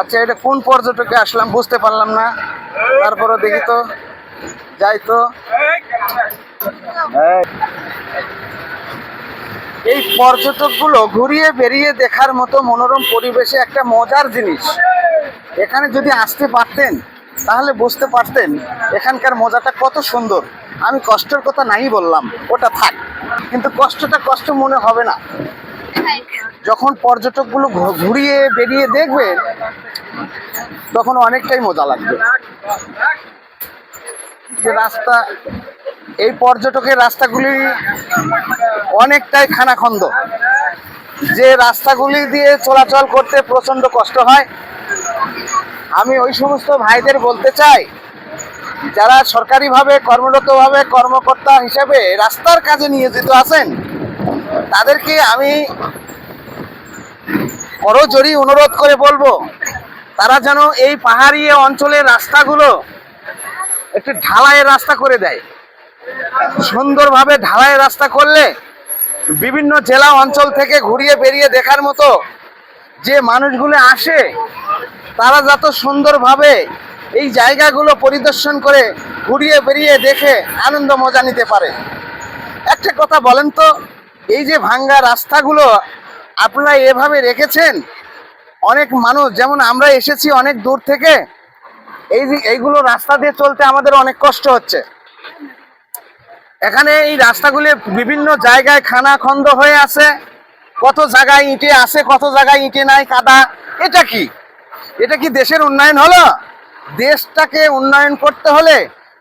আচ্ছা এটা কোন পর্যটকে আসলাম বুঝতে পারলাম না। তারপরে দেখি তো, যাই তো। এই। পর্যটকগুলো ঘুরিয়ে বেরিয়ে দেখার মতো মনোরম পরিবেশে একটা মজার জিনিস। এখানে যদি আসতে পারতেন, তাহলে বুঝতে পারতেন এখানকার মজাটা কত সুন্দর। আমি কষ্টের কথা নাই বললাম, ওটা থাক। কিন্তু কষ্টটা কষ্ট মনে হবে না। যখন পর্যটকগুলো ঘুরিয়ে বেরিয়ে দেখবেন তখন অনেকটাই মজা লাগবে। রাস্তা, এই পর্যটকের রাস্তাগুলি অনেকটাই খানাখন্দ। যে রাস্তাগুলি দিয়ে চলাচল করতে প্রচণ্ড কষ্ট হয়, আমি ওই সমস্ত ভাইদের বলতে চাই, যারা সরকারিভাবে, কর্মরতভাবে কর্মকর্তা হিসেবে রাস্তার কাজে নিয়োজিত আছেন, তাদেরকে আমি করজোরি অনুরোধ করে বলব তারা যেন এই পাহাড়ি অঞ্চলের রাস্তাগুলো একটু ঢালাইয়ের রাস্তা করে দেয়। সুন্দরভাবে ঢালাইয়ের রাস্তা করলে বিভিন্ন জেলা অঞ্চল থেকে ঘুরিয়ে বেরিয়ে দেখার মতো যে মানুষগুলো আসে, তারা যত সুন্দরভাবে এই জায়গাগুলো পরিদর্শন করে ঘুরিয়ে বেরিয়ে দেখে আনন্দ মজা নিতে পারে। একটা কথা বলেন তো, এই যে ভাঙ্গা রাস্তাগুলো আপনারা এভাবে রেখেছেন অনেক মানুষ, যেমন আমরা এসেছি অনেক দূর থেকে, এই এইগুলো রাস্তা দিয়ে চলতে আমাদের অনেক কষ্ট হচ্ছে। এখানে এই রাস্তাগুলি বিভিন্ন জায়গায় খানা খন্দ হয়ে আছে। কত জায়গায় ইটে আছে, কত জায়গায় ইটে নাই, কাদা। এটা কি? এটা কি দেশের উন্নয়ন হলো? দেশটাকে উন্নয়ন করতে হলে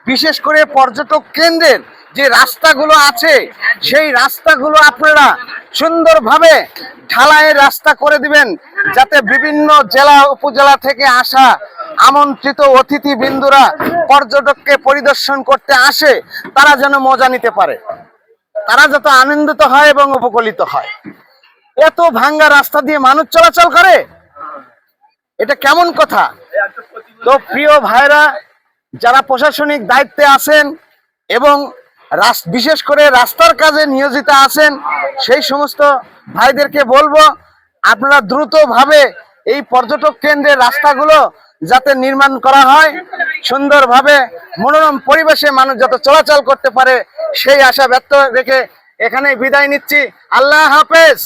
বিশেষ করে পর্যটক কেন্দ্রের যে রাস্তাগুলো আছে, সেই রাস্তাগুলো আপনারা সুন্দরভাবে ঢালাইয়ের রাস্তা করে দিবেন। যাতে বিভিন্ন জেলা, উপজেলা থেকে আসা আমন্ত্রিত অতিথি বিন্দুরা পর্যটককে পরিদর্শন করতে আসে, তারা যেন মজা নিতে পারে। তারা যাতে আনন্দিত হয় এবং উপকূলিত হয়। এত ভাঙ্গা রাস্তা দিয়ে মানুষ চলাচল করে? এটা কেমন কথা? তো প্রিয় ভাইরা, যারা প্রশাসনিক দায়িত্বে আছেন এবং বিশেষ করে রাস্তার কাজে নিয়োজিত আছেন, সেই সমস্ত ভাইদেরকে বলব আপনারা দ্রুতভাবে এই পর্যটক কেন্দ্রের রাস্তাগুলো যাতে নির্মাণ করা হয়, সুন্দরভাবে মনোরম পরিবেশে মানুষ যাতে চলাচল করতে পারে, সেই আশা ব্যক্ত রেখে এখানে বিদায় নিচ্ছি। আল্লাহ হাফেজ!